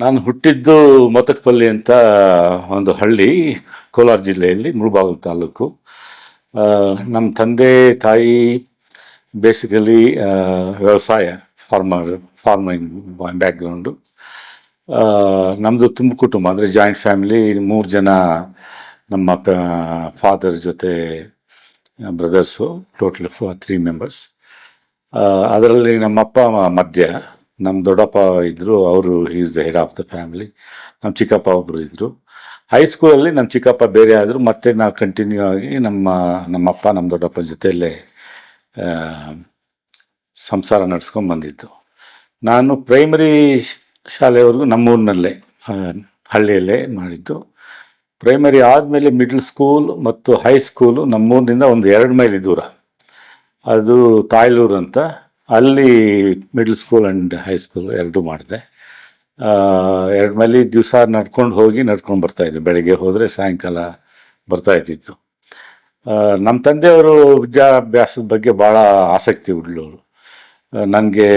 ನಾನು ಹುಟ್ಟಿದ್ದು ಮತಕಪಲ್ಲಿ ಅಂತ ಒಂದು ಹಳ್ಳಿ, ಕೋಲಾರ ಜಿಲ್ಲೆಯಲ್ಲಿ, ಮುಳಬಾಗಿಲು ತಾಲೂಕು. ನಮ್ಮ ತಂದೆ, ತಾಯಿ ಬೇಸಿಕಲಿ ವ್ಯವಸಾಯ ಫಾರ್ಮರ್ ಫಾರ್ಮಿಂಗ್ ಬ್ಯಾಕ್ಗ್ರೌಂಡು ನಮ್ಮದು ತುಂಬ ಕುಟುಂಬ, ಅಂದರೆ ಜಾಯಿಂಟ್ ಫ್ಯಾಮಿಲಿ ಮೂರು ಜನ ನಮ್ಮ ಫಾದರ್ ಜೊತೆ ಬ್ರದರ್ಸು ಟೋಟಲ್ ತ್ರೀ ಮೆಂಬರ್ಸ್ ಅದರಲ್ಲಿ ನಮ್ಮಪ್ಪ ಮಧ್ಯ. ನಮ್ಮ ದೊಡ್ಡಪ್ಪ ಇದ್ದರು ಅವರು is the head of the family ನಮ್ಮ ಚಿಕ್ಕಪ್ಪ ಒಬ್ಬರು ಇದ್ದರು ಹೈಸ್ಕೂಲಲ್ಲಿ ನಮ್ಮ ಚಿಕ್ಕಪ್ಪ ಬೇರೆ ಆದರು, ಮತ್ತೆ ನಾವು ಕಂಟಿನ್ಯೂ ಆಗಿ ನಮ್ಮ ನಮ್ಮಪ್ಪ ನಮ್ಮ ದೊಡ್ಡಪ್ಪನ ಜೊತೆಯಲ್ಲೇ ಸಂಸಾರ ನಡೆಸ್ಕೊಂಡು ಬಂದಿದ್ದು. ನಾನು ಪ್ರೈಮರಿ ಶಾಲೆವರೆಗೂ ನಮ್ಮೂರಿನಲ್ಲೇ ಹಳ್ಳಿಯಲ್ಲೇ ಮಾಡಿದ್ದು. ಪ್ರೈಮರಿ ಆದಮೇಲೆ ಮಿಡ್ಲ್ ಸ್ಕೂಲ್ ಮತ್ತು ಹೈಸ್ಕೂಲು ನಮ್ಮೂರಿನಿಂದ ಒಂದು ಎರಡು ಮೈಲಿ ದೂರ. ಅದು ತಾಯ್ಲೂರು ಅಂತ. ಅಲ್ಲಿ ಮಿಡ್ಲ್ ಸ್ಕೂಲ್ ಆ್ಯಂಡ್ ಹೈಸ್ಕೂಲ್ ಎರಡೂ ಮಾಡಿದೆ. ಎರಡು ಮೈಲಿ ದಿವಸ ನಡ್ಕೊಂಡು ಹೋಗಿ ನಡ್ಕೊಂಡು ಬರ್ತಾಯಿದ್ದೆ ಬೆಳಗ್ಗೆ ಹೋದರೆ ಸಾಯಂಕಾಲ ಬರ್ತಾ ಇದ್ದಿತ್ತು ನಮ್ಮ ತಂದೆಯವರು ವಿದ್ಯಾಭ್ಯಾಸದ ಬಗ್ಗೆ ಭಾಳ ಆಸಕ್ತಿ ಉಳ್ಳವರು. ನನಗೆ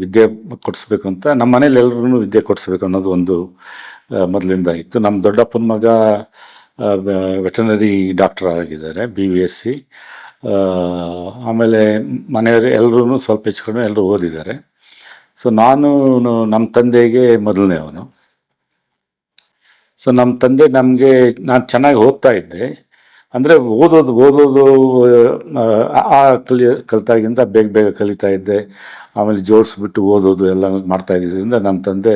ವಿದ್ಯೆ ಕೊಡಿಸ್ಬೇಕು ಅಂತ ನಮ್ಮ ಮನೇಲಿ ಎಲ್ಲರೂ ವಿದ್ಯೆ ಕೊಡಿಸ್ಬೇಕು ಅನ್ನೋದು ಒಂದು ಮೊದಲಿಂದ ಇತ್ತು. ನಮ್ಮ ದೊಡ್ಡಪ್ಪನ ಮಗ ವೆಟನರಿ ಡಾಕ್ಟರ್ ಆಗಿದ್ದಾರೆ, ಬಿ ಬಿ ಎಸ್ ಸಿ. ಆಮೇಲೆ ಮನೆಯವರು ಎಲ್ಲರೂ ಸ್ವಲ್ಪ ಹೆಚ್ಚು ಕಡಿಮೆ ಎಲ್ಲರೂ ಓದಿದ್ದಾರೆ. ಸೊ ನಾನು ನಮ್ಮ ತಂದೆಗೆ ಮೊದಲನೇ ಅವನು. ಸೊ ನಮ್ಮ ತಂದೆ ನಮಗೆ ನಾನು ಚೆನ್ನಾಗಿ ಓದ್ತಾ ಇದ್ದೆ. ಅಂದರೆ ಓದೋದು ಓದೋದು ಆ, ಕಲಿ ಕಲಿತಾಗಿಂದ ಬೇಗ ಬೇಗ ಕಲಿತಾ ಇದ್ದೆ. ಆಮೇಲೆ ಜೋಡಿಸ್ಬಿಟ್ಟು ಓದೋದು ಎಲ್ಲ ಮಾಡ್ತಾ ಇದ್ದಿದ್ದರಿಂದ ನಮ್ಮ ತಂದೆ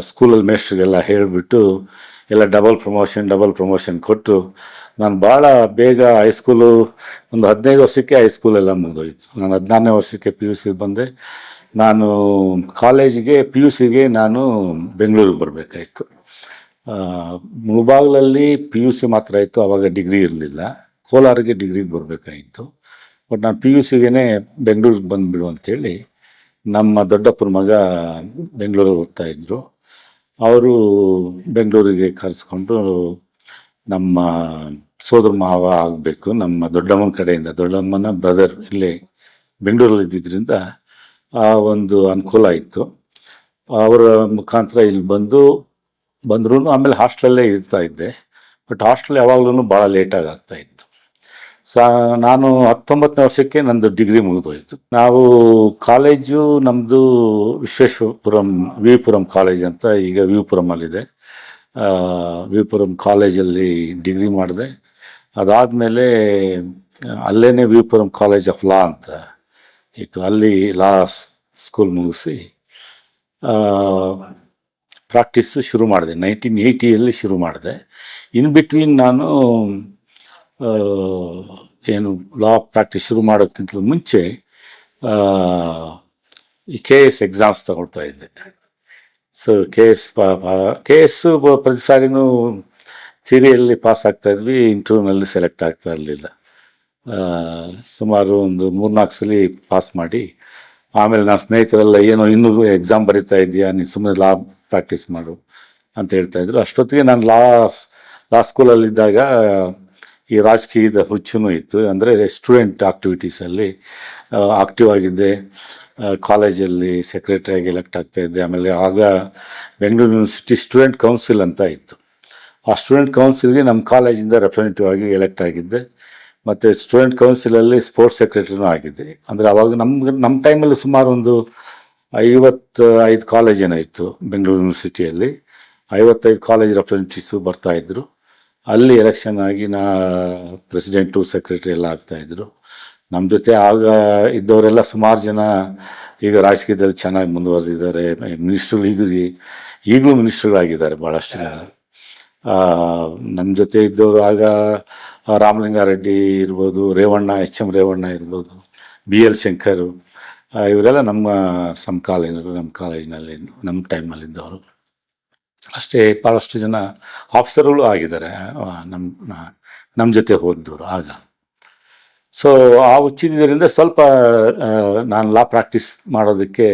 ಸ್ಕೂಲಲ್ಲಿ ಮೇಸ್ಟ್ರಿಗೆಲ್ಲ ಹೇಳಿಬಿಟ್ಟು ಎಲ್ಲ ಡಬಲ್ ಪ್ರಮೋಷನ್ ಡಬಲ್ ಪ್ರಮೋಷನ್ ಕೊಟ್ಟು ನಾನು ಭಾಳ ಬೇಗ ಹೈಸ್ಕೂಲು ಒಂದು ಹದಿನೈದು ವರ್ಷಕ್ಕೆ ಹೈಸ್ಕೂಲೆಲ್ಲ ಮುಗಿದೋಯ್ತು. ನಾನು ಹದಿನಾರನೇ ವರ್ಷಕ್ಕೆ ಪಿ ಯು ಸಿ ಬಂದೆ. ನಾನು ಕಾಲೇಜಿಗೆ ಪಿ ಯು ಸಿಗೆ ನಾನು ಬೆಂಗಳೂರಿಗೆ ಬರಬೇಕಾಯಿತು. ಮುಳುಬಾಗ್ಲಲ್ಲಿ ಪಿ ಯು ಸಿ ಮಾತ್ರ ಇತ್ತು ಆವಾಗ ಡಿಗ್ರಿ ಇರಲಿಲ್ಲ. ಕೋಲಾರಿಗೆ ಡಿಗ್ರಿಗೆ ಬರಬೇಕಾಯಿತು. ಬಟ್ ನಾನು ಪಿ ಯು ಸಿಗೇ ಬೆಂಗಳೂರಿಗೆ ಬಂದುಬಿಡು ಅಂಥೇಳಿ ನಮ್ಮ ದೊಡ್ಡಪ್ಪನ ಮಗ ಬೆಂಗಳೂರಿಗೆ ಓದ್ತಾ ಇದ್ದರು ಅವರು ಬೆಂಗಳೂರಿಗೆ ಕರೆಸ್ಕೊಂಡು ನಮ್ಮ ಸೋದರ ಮಾವ ಆಗಬೇಕು, ನಮ್ಮ ದೊಡ್ಡಮ್ಮನ ಕಡೆಯಿಂದ. ದೊಡ್ಡಮ್ಮನ ಬ್ರದರ್ ಇಲ್ಲಿ ಬೆಂಗಳೂರಲ್ಲಿ ಇದ್ದಿದ್ದರಿಂದ ಆ ಒಂದು ಅನುಕೂಲ ಇತ್ತು ಅವರ ಮುಖಾಂತರ ಇಲ್ಲಿ ಬಂದು ಬಂದ್ರೂ ಆಮೇಲೆ ಹಾಸ್ಟೆಲಲ್ಲೇ ಇರ್ತಾ ಇದ್ದೆ. ಬಟ್ ಹಾಸ್ಟೆಲ್ ಯಾವಾಗಲೂ ಭಾಳ ಲೇಟಾಗಿ ಆಗ್ತಾ ಇತ್ತು. ಸಾ, ನಾನು ಹತ್ತೊಂಬತ್ತನೇ ವರ್ಷಕ್ಕೆ ನಂದು ಡಿಗ್ರಿ ಮುಗಿದೋಯ್ತು. ನಾವು ಕಾಲೇಜು ನಮ್ಮದು ವಿಶ್ವೇಶ್ವರಪುರಂ ವಿಪುರಂ ಕಾಲೇಜ್ ಅಂತ ಈಗ ವಿಪುರಮಲ್ಲಿದೆ ವಿಪುರಂ ಕಾಲೇಜಲ್ಲಿ ಡಿಗ್ರಿ ಮಾಡಿದೆ. ಅದಾದಮೇಲೆ ಅಲ್ಲೇ ವಿಪುರಂ ಕಾಲೇಜ್ ಆಫ್ ಲಾ ಅಂತ ಇತ್ತು. ಅಲ್ಲಿ ಲಾ ಸ್ಕೂಲ್ ಮುಗಿಸಿ ಪ್ರಾಕ್ಟೀಸು ಶುರು ಮಾಡಿದೆ. ನೈನ್ಟೀನ್ ಏಯ್ಟಿಯಲ್ಲಿ ಶುರು ಮಾಡಿದೆ. ಇನ್ ಬಿಟ್ವೀನ್ ನಾನು ಏನು ಲಾ ಪ್ರಾಕ್ಟೀಸ್ ಶುರು ಮಾಡೋಕ್ಕಿಂತ ಮುಂಚೆ ಈ ಕೆ ಎಸ್ ಎಕ್ಸಾಮ್ಸ್ ತಗೊಳ್ತಾ ಇದ್ದೆ. So K S K S ಪ್ರತಿ ಸಾರಿನೂ ಥಿರಿಯಲ್ಲಿ ಪಾಸ್ ಆಗ್ತಾ ಇದ್ವಿ ಇಂಟರ್ವ್ಯೂನಲ್ಲಿ ಸೆಲೆಕ್ಟ್ ಆಗ್ತಾ ಇರಲಿಲ್ಲ. ಸುಮಾರು ಒಂದು ಮೂರ್ನಾಲ್ಕು ಸಲ ಪಾಸ್ ಮಾಡಿ, ಆಮೇಲೆ ನನ್ನ ಸ್ನೇಹಿತರೆಲ್ಲ, ಏನೋ ಇನ್ನೂ ಎಕ್ಸಾಮ್ ಬರಿತಾ ಇದೆಯಾ ನೀನು ಸುಮ್ಮನೆ ಲಾ ಪ್ರಾಕ್ಟೀಸ್ ಮಾಡು, ಅಂತ ಹೇಳ್ತಾ ಇದ್ರು. ಅಷ್ಟೊತ್ತಿಗೆ ನಾನು ಲಾ ಲಾ ಸ್ಕೂಲಲ್ಲಿದ್ದಾಗ ಈ ರಾಜಕೀಯದ ಹುಚ್ಚುನೂ ಇತ್ತು. ಅಂದರೆ ಸ್ಟೂಡೆಂಟ್ ಆಕ್ಟಿವಿಟೀಸಲ್ಲಿ ಆಕ್ಟಿವ್ ಆಗಿದ್ದೆ. ಕಾಲೇಜಲ್ಲಿ ಸೆಕ್ರೆಟರಿಯಾಗಿ ಎಲೆಕ್ಟ್ ಆಗ್ತಾ ಇದ್ದೆ. ಆಮೇಲೆ ಆಗ ಬೆಂಗಳೂರು ಯೂನಿವರ್ಸಿಟಿ ಸ್ಟೂಡೆಂಟ್ ಕೌನ್ಸಿಲ್ ಅಂತ ಇತ್ತು. ಆ ಸ್ಟೂಡೆಂಟ್ ಕೌನ್ಸಿಲ್ಗೆ ನಮ್ಮ ಕಾಲೇಜಿಂದ ರೆಪ್ರೆಸೆಂಟೇಟಿವ್ ಆಗಿ ಎಲೆಕ್ಟ್ ಆಗಿದ್ದೆ. ಮತ್ತು ಸ್ಟೂಡೆಂಟ್ ಕೌನ್ಸಿಲಲ್ಲಿ ಸ್ಪೋರ್ಟ್ಸ್ ಸೆಕ್ರೆಟರಿನೂ ಆಗಿದ್ದೆ. ಅಂದರೆ ಅವಾಗ ನಮ್ಗೆ ನಮ್ಮ ಟೈಮಲ್ಲಿ ಸುಮಾರು ಒಂದು ಐವತ್ತು ಐದು ಕಾಲೇಜ್ ಏನೋ ಇತ್ತು ಬೆಂಗಳೂರು ಯೂನಿವರ್ಸಿಟಿಯಲ್ಲಿ ಐವತ್ತೈದು ಕಾಲೇಜ್ ರೆಪ್ರೆಸೆಂಟೇಟಿವ್ಸು ಬರ್ತಾಯಿದ್ರು ಅಲ್ಲಿ ಎಲೆಕ್ಷನ್ ಆಗಿ ನಾ ಪ್ರೆಸಿಡೆಂಟು ಸೆಕ್ರೆಟರಿ ಎಲ್ಲ ಆಗ್ತಾಯಿದ್ರು ನಮ್ಮ ಜೊತೆ ಆಗ ಇದ್ದವರೆಲ್ಲ ಸುಮಾರು ಜನ ಈಗ ರಾಜಕೀಯದಲ್ಲಿ ಚೆನ್ನಾಗಿ ಮುಂದುವರೆದಿದ್ದಾರೆ. ಮಿನಿಸ್ಟ್ರು ಈಗ, ಈಗಲೂ ಮಿನಿಸ್ಟ್ರುಗಳಾಗಿದ್ದಾರೆ ಭಾಳಷ್ಟು ಜನ. ನಮ್ಮ ಜೊತೆ ಇದ್ದವರು ಆಗ ರಾಮಲಿಂಗಾರೆಡ್ಡಿ ಇರ್ಬೋದು, ರೇವಣ್ಣ, ಎಚ್ ಎಂ ರೇವಣ್ಣ ಇರ್ಬೋದು, ಬಿ ಎಲ್ ಶಂಕರ್ ಇವರೆಲ್ಲ ನಮ್ಮ ಸಮಕಾಲೀನರು ನಮ್ಮ ಕಾಲೇಜಿನಲ್ಲಿ, ನಮ್ಮ ಟೈಮಲ್ಲಿದ್ದವರು ಅಷ್ಟೇ ಭಾಳಷ್ಟು ಜನ ಆಫೀಸರ್ಗಳು ಆಗಿದ್ದಾರೆ. ನಮ್ಮ ನಮ್ಮ ಜೊತೆ ಹೋದವರು ಆಗ. ಸೊ ಆ ಹುಚ್ಚಿದ್ದರಿಂದ ಸ್ವಲ್ಪ ನಾನು ಲಾ ಪ್ರಾಕ್ಟೀಸ್ ಮಾಡೋದಕ್ಕೆ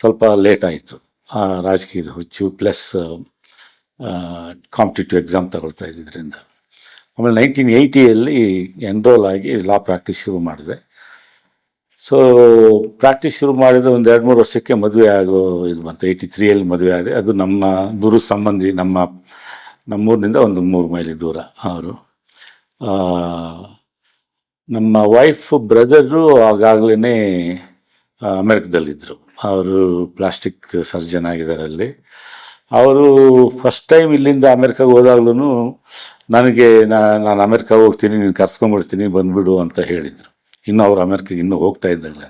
ಸ್ವಲ್ಪ ಲೇಟ್ ಆಯಿತು. ರಾಜಕೀಯದ ಹುಚ್ಚು ಪ್ಲಸ್ ಕಾಂಪಿಟೇಟಿವ್ ಎಕ್ಸಾಮ್ ತಗೊಳ್ತಾ ಇದ್ದಿದ್ದರಿಂದ ಆಮೇಲೆ ನೈನ್ಟೀನ್ ಏಯ್ಟಿಯಲ್ಲಿ ಎನ್ರೋಲ್ ಆಗಿ ಲಾ ಪ್ರಾಕ್ಟೀಸ್ ಶುರು ಮಾಡಿದೆ. ಸೊ ಪ್ರಾಕ್ಟೀಸ್ ಶುರು ಮಾಡಿದ ಒಂದು ಎರಡು ಮೂರು ವರ್ಷಕ್ಕೆ ಮದುವೆ ಆಗೋ ಇದು ಬಂತು. ಏಯ್ಟಿ ತ್ರೀಯಲ್ಲಿ ಮದುವೆ ಆಗಿದೆ ಅದು ನಮ್ಮ ಗುರು ಸಂಬಂಧಿ, ನಮ್ಮ, ನಮ್ಮೂರಿನಿಂದ ಒಂದು ಮೂರು ಮೈಲಿ ದೂರ ಅವರು. ನಮ್ಮ ವೈಫ್ ಬ್ರದರು ಆಗಾಗಲೇ ಅಮೆರಿಕದಲ್ಲಿದ್ದರು. ಅವರು ಪ್ಲಾಸ್ಟಿಕ್ ಸರ್ಜನ್ ಆಗಿದ್ದಾರೆ ಅಲ್ಲಿ. ಅವರು ಫಸ್ಟ್ ಟೈಮ್ ಇಲ್ಲಿಂದ ಅಮೆರಿಕಾಗೆ ಹೋದಾಗ್ಲೂ ನನಗೆ ನಾನು ಅಮೆರಿಕಾಗೆ ಹೋಗ್ತೀನಿ, ನೀನು ಕರ್ಸ್ಕೊಂಡ್ಬಿಡ್ತೀನಿ ಬಂದುಬಿಡು ಅಂತ ಹೇಳಿದರು. ಇನ್ನು ಅವರು ಅಮೆರಿಕಾಗೆ ಇನ್ನೂ ಹೋಗ್ತಾ ಇದ್ದಾಗ.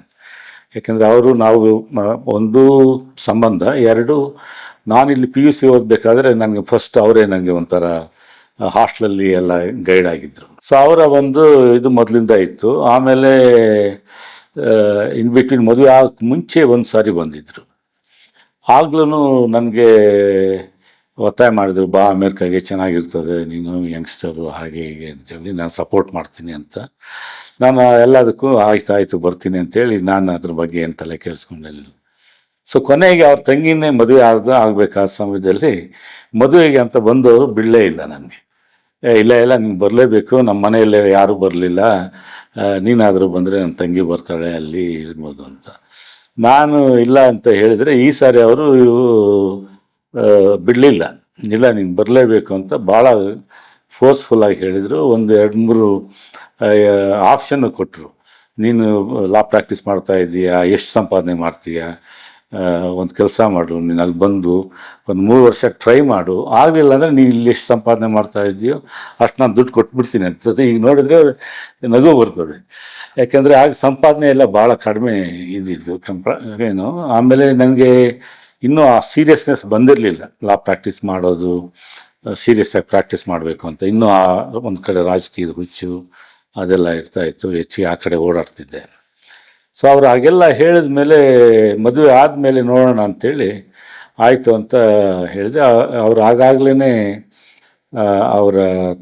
ಯಾಕೆಂದರೆ ಅವರು ನಾವು ಒಂದು ಸಂಬಂಧ, ಎರಡು, ನಾನು ಇಲ್ಲಿ ಪಿ ಯು ಸಿ ಓದಬೇಕಾದ್ರೆ ನನಗೆ ಫಸ್ಟ್ ಅವರೇ ನನಗೆ ಒಂಥರ ಹಾಸ್ಟ್ಲಲ್ಲಿ ಎಲ್ಲ ಗೈಡ್ ಆಗಿದ್ದರು ಸೊ ಅವರ ಒಂದು ಇದು ಮೊದಲಿಂದ ಇತ್ತು. ಆಮೇಲೆ ಇನ್ ಬಿಟ್ವೀನ್ ಮದುವೆ ಆಗಕ್ಕೆ ಮುಂಚೆ ಒಂದು ಸಾರಿ ಬಂದಿದ್ದರು ಆಗ್ಲೂ ನನಗೆ ಒತ್ತಾಯ ಮಾಡಿದ್ರು, ಬಾ, ಅಮೇರಿಕಾಗೆ ಚೆನ್ನಾಗಿರ್ತದೆ, ನೀನು ಯಂಗ್ಸ್ಟರು ಹಾಗೆ ಹೀಗೆ ಅಂತೇಳಿ ನಾನು ಸಪೋರ್ಟ್ ಮಾಡ್ತೀನಿ ಅಂತ. ನಾನು ಎಲ್ಲದಕ್ಕೂ ಆಯ್ತು, ಆಯಿತು, ಬರ್ತೀನಿ ಅಂತೇಳಿ ನಾನು ಅದ್ರ ಬಗ್ಗೆ ಏನು ತಲೆ ಕೇಳಿಸ್ಕೊಂಡಿಲ್ಲ ಸೊ ಕೊನೆಗೆ ಅವ್ರ ತಂಗಿನೇ ಮದುವೆ ಆದ, ಆಗಬೇಕಾದ ಸಮಯದಲ್ಲಿ ಮದುವೆಗೆ ಅಂತ ಬಂದವರು ಬಿಡಲೇ ಇಲ್ಲ ನನಗೆ. ಇಲ್ಲ ಇಲ್ಲ, ನೀನು ಬರಲೇಬೇಕು ನಮ್ಮ ಮನೆಯಲ್ಲೇ ಯಾರೂ ಬರಲಿಲ್ಲ ನೀನಾದರೂ ಬಂದರೆ ನನ್ನ ತಂಗಿ ಬರ್ತಾಳೆ ಅಲ್ಲಿ ಇರ್ಬೋದು ಅಂತ. ನಾನು ಇಲ್ಲ ಅಂತ ಹೇಳಿದರೆ ಈ ಸಾರಿ ಅವರು ಬಿಡಲಿಲ್ಲ. ಇಲ್ಲ, ನೀನು ಬರಲೇಬೇಕು ಅಂತ ಭಾಳ ಫೋರ್ಸ್ಫುಲ್ಲಾಗಿ ಹೇಳಿದರು. ಒಂದು ಎರಡು ಮೂರು ಆಪ್ಷನ್ನು ಕೊಟ್ಟರು ನೀನು ಲಾ ಪ್ರಾಕ್ಟೀಸ್ ಮಾಡ್ತಾ ಇದ್ದೀಯಾ ಎಷ್ಟು ಸಂಪಾದನೆ ಮಾಡ್ತೀಯಾ ಒಂದು ಕೆಲಸ ಮಾಡು, ನೀನು ಅಲ್ಲಿ ಬಂದು ಒಂದು ಮೂರು ವರ್ಷ ಟ್ರೈ ಮಾಡು. ಆಗಲಿಲ್ಲ ಅಂದರೆ ನೀನು ಇಲ್ಲಿ ಎಷ್ಟು ಸಂಪಾದನೆ ಮಾಡ್ತಾ ಇದ್ದೀಯೋ ಅಷ್ಟು ನಾನು ದುಡ್ಡು ಕೊಟ್ಬಿಡ್ತೀನಿ ಅಂತ. ಈಗ ನೋಡಿದರೆ ನಗು ಬರ್ತದೆ. ಯಾಕೆಂದರೆ ಆಗ ಸಂಪಾದನೆ ಎಲ್ಲ ಭಾಳ ಕಡಿಮೆ ಇದ್ದಿದ್ದು ಕಂಪ್ರ, ಏನು? ಆಮೇಲೆ ನನಗೆ ಇನ್ನೂ ಆ ಸೀರಿಯಸ್ನೆಸ್ ಬಂದಿರಲಿಲ್ಲ. ಲಾ ಪ್ರಾಕ್ಟೀಸ್ ಮಾಡೋದು ಸೀರಿಯಸ್ ಆಗಿ ಪ್ರಾಕ್ಟೀಸ್ ಮಾಡಬೇಕು ಅಂತ. ಇನ್ನೂ ಆ ಒಂದು ಕಡೆ ರಾಜಕೀಯದ ಹುಚ್ಚು ಅದೆಲ್ಲ ಇರ್ತಾ ಇತ್ತು. ಹೆಚ್ಚಿಗೆ ಆ ಕಡೆ ಓಡಾಡ್ತಿದ್ದೆ. ಸೊ ಅವ್ರು ಹಾಗೆಲ್ಲ ಹೇಳಿದ ಮೇಲೆ, ಮದುವೆ ಆದಮೇಲೆ ನೋಡೋಣ ಅಂತೇಳಿ ಆಯಿತು ಅಂತ ಹೇಳಿದೆ. ಅವ್ರು ಆಗಾಗ್ಲೇ ಅವರ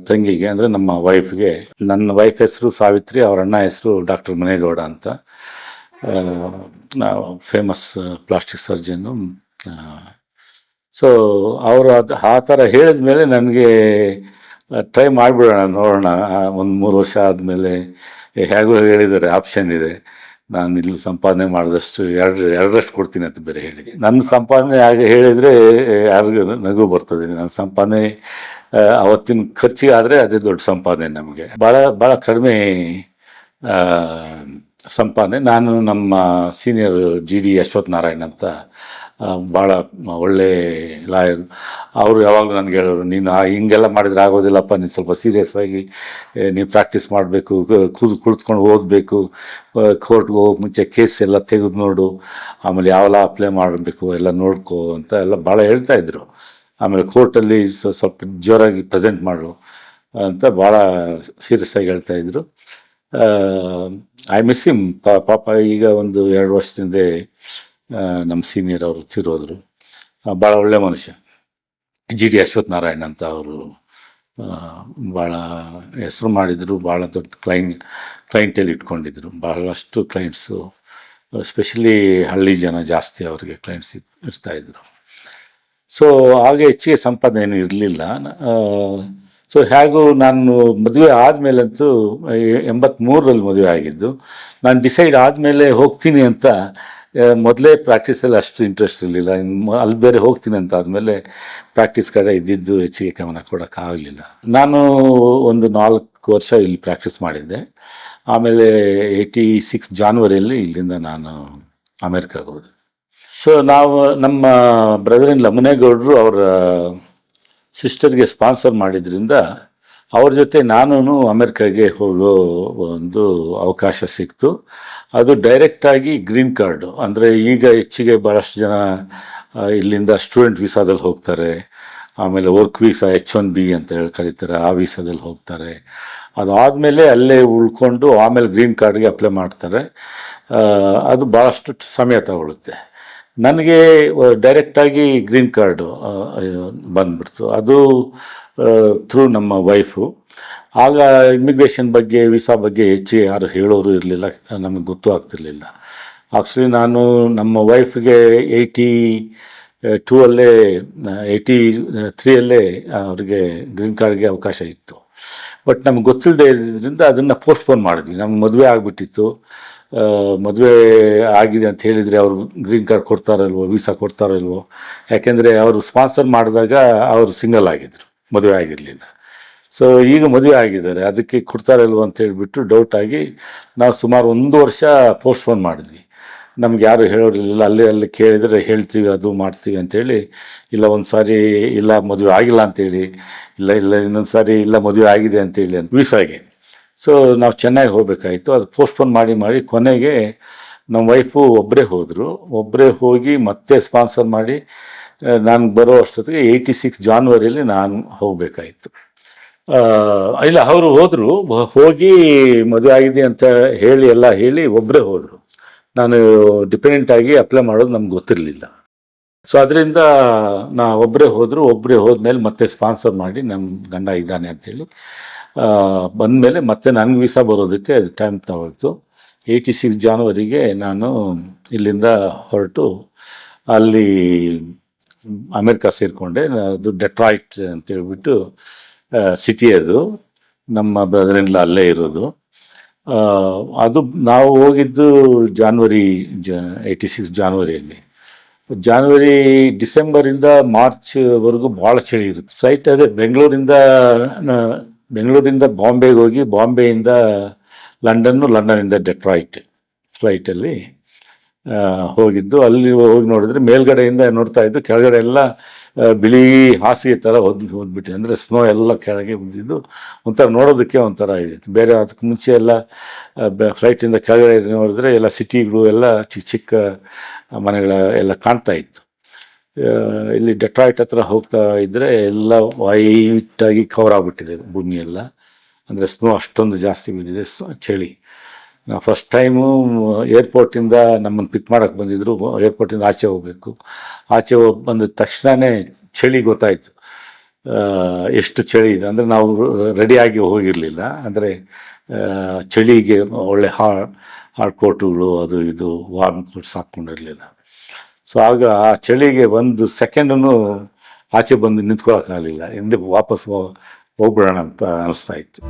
ತಂಗಿಗೆ, ಅಂದರೆ ನಮ್ಮ ವೈಫ್ಗೆ ನನ್ನ ವೈಫ್ ಹೆಸರು ಸಾವಿತ್ರಿ, ಅವರ ಅಣ್ಣ ಹೆಸರು ಡಾಕ್ಟರ್ ಮನೇಗೌಡ ಅಂತ. ಫೇಮಸ್ ಪ್ಲಾಸ್ಟಿಕ್ ಸರ್ಜನ್ನು ಸೊ ಅವರು ಅದು, ಆ ಥರ ಹೇಳಿದ ಮೇಲೆ ನನಗೆ ಟ್ರೈ ಮಾಡಿಬಿಡೋಣ, ನೋಡೋಣ. ಒಂದು ಮೂರು ವರ್ಷ ಆದಮೇಲೆ ಹೇಗೋ ಹೇಳಿದ್ದಾರೆ ಆಪ್ಷನ್ ಇದೆ. ನಾನು ಇಲ್ಲಿ ಸಂಪಾದನೆ ಮಾಡಿದಷ್ಟು ಎರಡು, ಎರಡರಷ್ಟು ಕೊಡ್ತೀನಿ ಅಂತ ಬೇರೆ ಹೇಳಿ ನನ್ನ ಸಂಪಾದನೆ ಹಾಗೆ ಹೇಳಿದರೆ, ಯಾರಿಗೂ ನಗು ಬರ್ತದೆ. ನನ್ನ ಸಂಪಾದನೆ ಅವತ್ತಿನ ಖರ್ಚಿಗೆ ಆದರೆ ಅದೇ ದೊಡ್ಡ ಸಂಪಾದನೆ ನಮಗೆ. ಭಾಳ ಭಾಳ ಕಡಿಮೆ ಸಂಪಾದನೆ. ನಾನು ನಮ್ಮ senior G D Ashwath Narayan ಅಂತ ಭಾಳ ಒಳ್ಳೆ ಲಾಯರ್. ಅವರು ಯಾವಾಗಲೂ ನನಗೆ ಹೇಳೋರು, ನೀನು ಹಿಂಗೆಲ್ಲ ಮಾಡಿದ್ರೆ ಆಗೋದಿಲ್ಲಪ್ಪ, ನೀನು ಸ್ವಲ್ಪ ಸೀರಿಯಸ್ ಆಗಿ ನೀನು ಪ್ರಾಕ್ಟೀಸ್ ಮಾಡಬೇಕು ಕೂದು, ಕುಳಿತ್ಕೊಂಡು ಓದಬೇಕು ಕೋರ್ಟ್ಗೆ ಹೋಗೋ ಮುಂಚೆ ಕೇಸ್ ಎಲ್ಲ ತೆಗೆದು ನೋಡು, ಆಮೇಲೆ ಯಾವ ಲಾ ಅಪ್ಲೈ ಮಾಡಬೇಕು, ಎಲ್ಲ ನೋಡ್ಕೋ ಅಂತ ಎಲ್ಲ ಭಾಳ ಹೇಳ್ತಾ ಇದ್ರು. ಆಮೇಲೆ ಕೋರ್ಟಲ್ಲಿ ಸ್ವಲ್ಪ ಜೋರಾಗಿ ಪ್ರೆಸೆಂಟ್ ಮಾಡು ಅಂತ ಭಾಳ ಸೀರಿಯಸ್ ಆಗಿ ಹೇಳ್ತಾ ಇದ್ರು. I miss him. ಪಾಪ ಈಗ ಒಂದು ಎರಡು ವರ್ಷದಿಂದ ನಮ್ಮ ಸೀನಿಯರ್ ಅವರು ತಿರೋದ್ರು. ಭಾಳ ಒಳ್ಳೆ ಮನುಷ್ಯ. ಜಿ ಡಿ ಅಶ್ವಥ್ ನಾರಾಯಣ್ ಅಂತ ಅವರು ಭಾಳ ಹೆಸರು ಮಾಡಿದರು, ಭಾಳ ದೊಡ್ಡ ಕ್ಲೈನ್ ಕ್ಲೈಂಟಲ್ಲಿ ಇಟ್ಕೊಂಡಿದ್ರು. ಬಹಳಷ್ಟು ಕ್ಲೈಂಟ್ಸು ಎಸ್ಪೆಷಲಿ ಹಳ್ಳಿ ಜನ ಜಾಸ್ತಿ ಅವರಿಗೆ ಕ್ಲೈಂಟ್ಸ್ ಇರ್ತಾಯಿದ್ರು ಸೊ ಹಾಗೆ ಹೆಚ್ಚಿಗೆ ಸಂಪಾದನೆ ಏನು ಇರಲಿಲ್ಲ ಸೊ ಹೇಗೂ ನಾನು ಮದುವೆ ಆದಮೇಲಂತೂ ಎಂಬತ್ತ್ಮೂರರಲ್ಲಿ ಮದುವೆ ಆಗಿದ್ದು, ನಾನು ಡಿಸೈಡ್ ಆದಮೇಲೆ ಹೋಗ್ತೀನಿ ಅಂತ ಮೊದಲೇ ಪ್ರಾಕ್ಟೀಸಲ್ಲಿ ಅಷ್ಟು ಇಂಟ್ರೆಸ್ಟ್ ಇರಲಿಲ್ಲ. ಅಲ್ಲಿ ಬೇರೆ ಹೋಗ್ತೀನಿ ಅಂತ ಆದಮೇಲೆ ಪ್ರಾಕ್ಟೀಸ್ ಕಡೆ ಇದ್ದಿದ್ದು ಹೆಚ್ಚಿಗೆ ಗಮನ ಕೊಡೋಕ್ಕಾಗಲಿಲ್ಲ ನಾನು ಒಂದು ನಾಲ್ಕು ವರ್ಷ ಇಲ್ಲಿ ಪ್ರಾಕ್ಟೀಸ್ ಮಾಡಿದ್ದೆ. ಆಮೇಲೆ ಏಯ್ಟಿ ಸಿಕ್ಸ್ ಜಾನ್ವರಿಯಲ್ಲಿ ಇಲ್ಲಿಂದ ನಾನು ಅಮೇರಿಕಾಗೆ ಹೋದೆ. ಸೊ ನಾವು ನಮ್ಮ ಬ್ರದರ್ ಇನ್ ಲಮನೇಗೌಡರು ಅವರ ಸಿಸ್ಟರ್ಗೆ ಸ್ಪಾನ್ಸರ್ ಮಾಡಿದ್ರಿಂದ ಅವ್ರ ಜೊತೆ ನಾನು ಅಮೆರಿಕಾಗೆ ಹೋಗೋ ಒಂದು ಅವಕಾಶ ಸಿಕ್ತು. ಅದು ಡೈರೆಕ್ಟಾಗಿ ಗ್ರೀನ್ ಕಾರ್ಡು ಅಂದರೆ ಈಗ ಹೆಚ್ಚಿಗೆ ಭಾಳಷ್ಟು ಜನ ಇಲ್ಲಿಂದ ಸ್ಟೂಡೆಂಟ್ ವೀಸಾದಲ್ಲಿ ಹೋಗ್ತಾರೆ. ಆಮೇಲೆ work visa H one B ಅಂತ ಹೇಳಿ ಕರೀತಾರೆ, ಆ ವೀಸಾದಲ್ಲಿ ಹೋಗ್ತಾರೆ. ಅದಾದಮೇಲೆ ಅಲ್ಲೇ ಉಳ್ಕೊಂಡು ಆಮೇಲೆ ಗ್ರೀನ್ ಕಾರ್ಡ್ಗೆ ಅಪ್ಲೈ ಮಾಡ್ತಾರೆ. ಅದು ಭಾಳಷ್ಟು ಸಮಯ ತಗೊಳುತ್ತೆ. ನನಗೆ ಡೈರೆಕ್ಟಾಗಿ ಗ್ರೀನ್ ಕಾರ್ಡು ಬಂದ್ಬಿಡ್ತು. ಅದು ಥ್ರೂ ನಮ್ಮ ವೈಫು ಆಗ ಇಮಿಗ್ರೇಷನ್ ಬಗ್ಗೆ ವೀಸಾ ಬಗ್ಗೆ ಹೆಚ್ಚು ಯಾರು ಹೇಳೋರು ಇರಲಿಲ್ಲ, ನಮಗೆ ಗೊತ್ತು ಆಗ್ತಿರ್ಲಿಲ್ಲ. ಆ್ಯಕ್ಚುಲಿ ನಾನು ನಮ್ಮ ವೈಫ್ಗೆ ಏಯ್ಟಿ ಟೂ ಅಲ್ಲೇ ಏಯ್ಟಿ ತ್ರೀಯಲ್ಲೇ ಅವ್ರಿಗೆ ಗ್ರೀನ್ ಕಾರ್ಡ್ಗೆ ಅವಕಾಶ ಇತ್ತು. ಬಟ್ ನಮ್ಗೆ ಗೊತ್ತಿಲ್ಲದೆ ಇರೋದ್ರಿಂದ ಅದನ್ನು ಪೋಸ್ಟ್ಪೋನ್ ಮಾಡಿದ್ವಿ. ನಮ್ಗೆ ಮದುವೆ ಆಗಿಬಿಟ್ಟಿತ್ತು. ಮದುವೆ ಆಗಿದೆ ಅಂತ ಹೇಳಿದರೆ ಅವರು ಗ್ರೀನ್ ಕಾರ್ಡ್ ಕೊಡ್ತಾರೋ ಇಲ್ವೋ ವೀಸಾ ಕೊಡ್ತಾರೋ ಇಲ್ವೋ ಯಾಕೆಂದರೆ ಅವರು ಸ್ಪಾನ್ಸರ್ ಮಾಡಿದಾಗ ಅವರು ಸಿಂಗಲ್ ಆಗಿದ್ದರು ಮದುವೆ ಆಗಿರಲಿಲ್ಲ. ಸೊ ಈಗ ಮದುವೆ ಆಗಿದ್ದಾರೆ, ಅದಕ್ಕೆ ಕೊಡ್ತಾರೋ ಇಲ್ವೋ ಅಂತ ಹೇಳಿಬಿಟ್ಟು ಡೌಟ್ ಆಗಿ ನಾವು ಸುಮಾರು ಒಂದು ವರ್ಷ ಪೋಸ್ಟ್ಪೋನ್ ಮಾಡಿದ್ವಿ. ನಮ್ಗೆ ಯಾರು ಹೇಳೋರಿಲ್ಲ ಅಲ್ಲಿ ಅಲ್ಲಿ ಕೇಳಿದರೆ ಹೇಳ್ತೀವಿ, ಅದು ಮಾಡ್ತೀವಿ ಅಂಥೇಳಿ ಇಲ್ಲ ಒಂದು ಸಾರಿ ಇಲ್ಲ ಮದುವೆ ಆಗಿಲ್ಲ ಅಂತೇಳಿ ಇಲ್ಲ ಇಲ್ಲ ಇನ್ನೊಂದು ಸಾರಿ ಇಲ್ಲ ಮದುವೆ ಆಗಿದೆ ಅಂತೇಳಿ ಅಂತ. ವೀಸಾಗೆ ಸೊ ನಾವು ಚೆನ್ನಾಗಿ ಹೋಗಬೇಕಾಯಿತು. ಅದು ಪೋಸ್ಟ್ಪೋನ್ ಮಾಡಿ ಮಾಡಿ ಕೊನೆಗೆ ನಮ್ಮ ವೈಫು ಒಬ್ಬರೇ ಹೋದರು. ಒಬ್ಬರೇ ಹೋಗಿ ಮತ್ತೆ ಸ್ಪಾನ್ಸರ್ ಮಾಡಿ ನಾನು ಬರೋ ಅಷ್ಟೊತ್ತಿಗೆ ಏಯ್ಟಿ ಸಿಕ್ಸ್ ಜಾನ್ವರಿಯಲ್ಲಿ ನಾನು ಹೋಗಬೇಕಾಯಿತು. ಇಲ್ಲ, ಅವರು ಹೋದರು. ಹೋಗಿ ಮದುವೆ ಆಗಿದೆ ಅಂತ ಹೇಳಿ, ಎಲ್ಲ ಹೇಳಿ ಒಬ್ಬರೇ ಹೋದರು. ನಾನು ಡಿಪೆಂಡೆಂಟ್ ಆಗಿ ಅಪ್ಲೈ ಮಾಡೋದು ನಮ್ಗೆ ಗೊತ್ತಿರಲಿಲ್ಲ. ಸೊ ಅದರಿಂದ ನಾ ಒಬ್ಬರೇ ಹೋದರು. ಒಬ್ಬರೇ ಹೋದ್ಮೇಲೆ ಮತ್ತೆ ಸ್ಪಾನ್ಸರ್ ಮಾಡಿ ನಮ್ಮ ಗಂಡ ಇದ್ದಾನೆ ಅಂತೇಳಿ. ಬಂದಮೇಲೆ ಮತ್ತೆ ನನಗೆ ವೀಸಾ ಬರೋದಕ್ಕೆ ಟೈಮ್ ತಗೋಯ್ತು. ಏಯ್ಟಿ ಸಿಕ್ಸ್ ಜಾನ್ವರಿಗೆ ನಾನು ಇಲ್ಲಿಂದ ಹೊರಟು ಅಲ್ಲಿ ಅಮೆರಿಕ ಸೇರಿಕೊಂಡೆ. ಅದು ಡೆಟ್ರಾಯ್ಟ್ ಅಂತ ಹೇಳ್ಬಿಟ್ಟು ಸಿಟಿ ಅದು. ನಮ್ಮ ಬ್ರದರಿಂದ ಅಲ್ಲೇ ಇರೋದು. ಅದು ನಾವು ಹೋಗಿದ್ದು ಜಾನ್ವರಿ ಜ ಏಯ್ಟಿ ಸಿಕ್ಸ್ ಜಾನ್ವರಿಯಲ್ಲಿ ಜಾನ್ವರಿ ಡಿಸೆಂಬರಿಂದ ಮಾರ್ಚ್ವರೆಗೂ ಭಾಳ ಚಳಿ ಇರುತ್ತೆ. ಫ್ಲೈಟ್ ಅದೇ ಬೆಂಗಳೂರಿಂದ ಬೆಂಗಳೂರಿಂದ ಬಾಂಬೆಗೆ ಹೋಗಿ ಬಾಂಬೆಯಿಂದ ಲಂಡನ್ನು ಲಂಡನಿಂದ ಡೆಟ್ರಾಯ್ಟ್ ಫ್ಲೈಟಲ್ಲಿ ಹೋಗಿದ್ದು. ಅಲ್ಲಿ ಹೋಗಿ ನೋಡಿದ್ರೆ ಮೇಲ್ಗಡೆಯಿಂದ ನೋಡ್ತಾ ಇದ್ದು, ಕೆಳಗಡೆ ಎಲ್ಲ ಬಿಳಿ ಹಾಸಿಗೆ ಥರ ಹೊದ್ ಹೋದ್ಬಿಟ್ಟು ಅಂದರೆ ಸ್ನೋ ಎಲ್ಲ ಕೆಳಗೆ ಬಂದಿದ್ದು ಒಂಥರ ನೋಡೋದಕ್ಕೆ ಒಂಥರ ಇದೆ. ಬೇರೆ ಅದಕ್ಕೆ ಮುಂಚೆ ಎಲ್ಲ ಫ್ಲೈಟಿಂದ ಕೆಳಗಡೆ ನೋಡಿದ್ರೆ ಎಲ್ಲ ಸಿಟಿಗಳು ಎಲ್ಲ ಚಿಕ್ಕ ಚಿಕ್ಕ ಮನೆಗಳ ಎಲ್ಲ ಕಾಣ್ತಾ ಇತ್ತು. ಇಲ್ಲಿ ಡೆಟ್ರಾಯ್ಟ್ ಹತ್ರ ಹೋಗ್ತಾ ಇದ್ದರೆ ಎಲ್ಲ ವೈಟ್ ಆಗಿ ಕವರ್ ಆಗಿಬಿಟ್ಟಿದೆ ಭೂಮಿ ಎಲ್ಲ. ಅಂದರೆ ಸ್ನೋ ಅಷ್ಟೊಂದು ಜಾಸ್ತಿ ಬಿದ್ದಿದೆ ಚಳಿ. ಫಸ್ಟ್ ಟೈಮು ಏರ್ಪೋರ್ಟಿಂದ ನಮ್ಮನ್ನು ಪಿಕ್ ಮಾಡೋಕ್ಕೆ ಬಂದಿದ್ದರು ಏರ್ಪೋರ್ಟಿಂದ ಆಚೆ ಹೋಗಬೇಕು. ಆಚೆ ಹೋಗಿ ಬಂದ ತಕ್ಷಣವೇ ಚಳಿ ಗೊತ್ತಾಯಿತು. ಎಷ್ಟು ಚಳಿ ಇದೆ. ಅಂದರೆ ನಾವು ರೆಡಿಯಾಗಿ ಹೋಗಿರಲಿಲ್ಲ. ಅಂದರೆ ಚಳಿಗೆ ಒಳ್ಳೆ ಹಾ ಹಾರ್ಡ್ ಕೋಟುಗಳು ಅದು ಇದು ವಾರ್ಮ್ ಕೋಟ್ಸ್ ಹಾಕ್ಕೊಂಡಿರಲಿಲ್ಲ ಸೊ ಆಗ ಆ ಚಳಿಗೆ ಒಂದು ಸೆಕೆಂಡನ್ನು ಆಚೆ ಬಂದು ನಿಂತ್ಕೊಳ್ಳೋಕ್ಕಾಗಲಿಲ್ಲ ಹಿಂದೆ ವಾಪಸ್ ಹೋಗ್ಬಿಡೋಣ ಅಂತ ಅನಿಸ್ತಾ ಇತ್ತು.